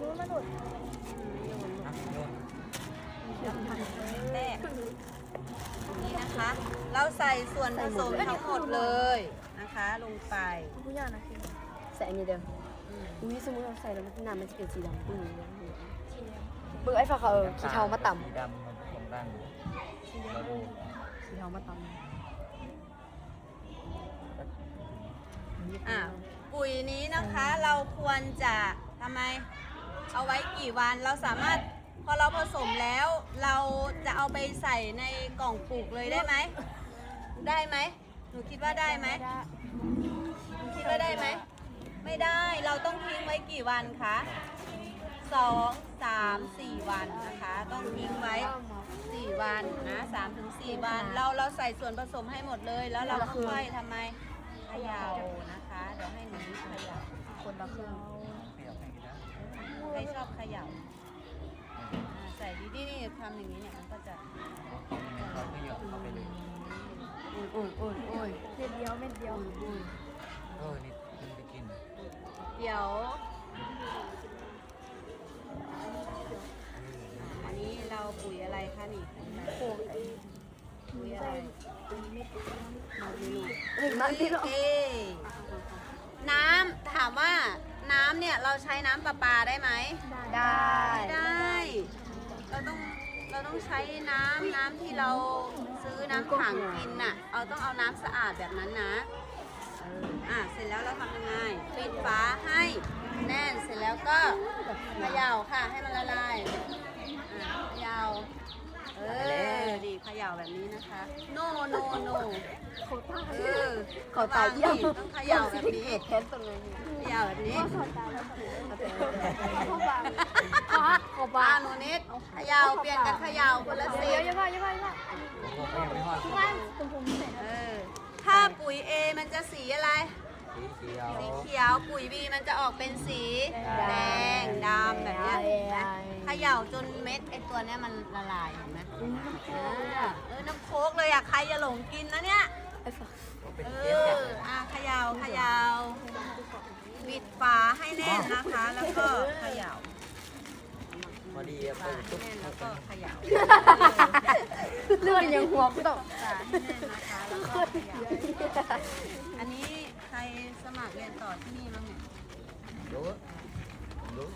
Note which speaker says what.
Speaker 1: นู้นมาหลุด
Speaker 2: แรกนี่นะคะ เราใส่ส่วนผสมทั้งหมดเลยนะคะ ลงไป
Speaker 1: ผู้ยานะคือ
Speaker 3: ใส่อันนี้เดิม
Speaker 2: อุ้
Speaker 3: ยสมมติเราใส่แล้วน้ำมันจะเป็นสีดำปื้งเบิ่งไอ้ฟ้าเขาเขี้เทามาต่
Speaker 4: สีดำมันตรงด้านเราดูำ
Speaker 3: ขี้เทามาต่
Speaker 2: อะปุ๋ยนี้นะคะเราควรจะ ทำไม เอาไว้กี่วันเราสามารถพอเราผสมแล้ว เราจะเอาไปใส่ในกล่องปลูกเลยได้ไหม ได้ไหมหนูคิดว่าได้ไหมหนูคิดว่าได้ไหม ไม่ได้เราต้องทิ้งไว้กี่วันคะสองสามสี่วันนะคะ ต้องทิ้งไว้สี่วันนะสามถึงสี่วัน เราเราใส่ส่วนผสมให้หมดเลย แล้วเราค่อยๆทำไมเขย่านะคะ เดี๋ยวให้หนูเขย่า
Speaker 3: คนละครึ่ง
Speaker 4: เปรี้ยวแค่นี้นะ
Speaker 2: ใครชอบเขย่าอ่าใส่ดีๆนี่ ทำอย่างนี้เนี่ยมันก็จะ
Speaker 4: เราก็หยอดเข้าไปเลย
Speaker 3: อุ้ยอุ้ยอุ้ยอุ้ย
Speaker 1: เม็ดเดียวเม็ดเดียวอุ่น
Speaker 4: เออนี่มันไปกิน
Speaker 2: เดี๋ยวอันนี้เราปุ๋ยอะไรคะนี่
Speaker 1: โอ้ย
Speaker 2: ปุ๋ยอะไร
Speaker 3: เห็นมันที่เรา
Speaker 2: เอน้ำถามว่าน้ำเนี่ยเราใช้น้ำประปาได้ไหม
Speaker 3: ได้
Speaker 2: ได้ เราต้อง เราต้องใช้น้ำน้ำที่เราซื้อน้ำถังกินน่ะ เอาต้องเอาน้ำสะอาดแบบนั้นนะเอออะเสร็จแล้วเราทำยังไงปิดฝาให้แน่นเสร็จแล้วก็เขย่าค่ะให้มันละลายอะเขย่าเออดีเขย่าแบบนี้นะคะ โนโนโน
Speaker 1: เขาตาย
Speaker 2: เออ
Speaker 3: ขอตายเยี่ยม
Speaker 2: ต้องเขย่าแบบนี้
Speaker 3: แค้นตัวเลย
Speaker 2: เขย่าแบบนี้
Speaker 1: เขาตายแล้ว
Speaker 2: บ้า
Speaker 3: บ้าน
Speaker 2: หนูนิดเขย่าเปลี่ยนกันเขย่าคนละสี
Speaker 1: เดี๋ยวอย่าว่าอย่าว่าอย่าว่า
Speaker 4: ผมก็ยังไม่ทอด
Speaker 1: บ้านตรงผมใส่
Speaker 2: เออถ้าปุ๋ย A มันจะสีอะไร
Speaker 4: สีเขียว
Speaker 2: สีเขียวปุ๋ย B มันจะออกเป็นสีแดงดำแบบเนี้ยเห็นไหมเขย่าจนเม็ดไอตัวเนี้ยมันละลายเห็นไหมอ่าเออน้ำโค้กเลยอะใครจะหลงกินนะเนี่ย
Speaker 3: ไอ้ฟ้า
Speaker 4: เป็น
Speaker 2: เอ
Speaker 4: เทียบกัน
Speaker 2: ออะเขย่าเขย่าปิดฝาให้แน่นนะคะ แล้วก็เขย่า
Speaker 4: พ อดีอะ
Speaker 2: ฝา
Speaker 4: เปิด
Speaker 2: ให้
Speaker 4: ตุ๊บ
Speaker 2: แน่น
Speaker 4: เข้า
Speaker 2: แล้ว
Speaker 4: ไป
Speaker 2: ก็เขย่า
Speaker 3: เลือดยังหัวกูต้อง
Speaker 2: ฝาให้แน่นนะคะแล้วก็เขย่าอันนี้ใครสมัครเรียนต่อที่นี่บ้างเนี่ย
Speaker 4: รู้รู้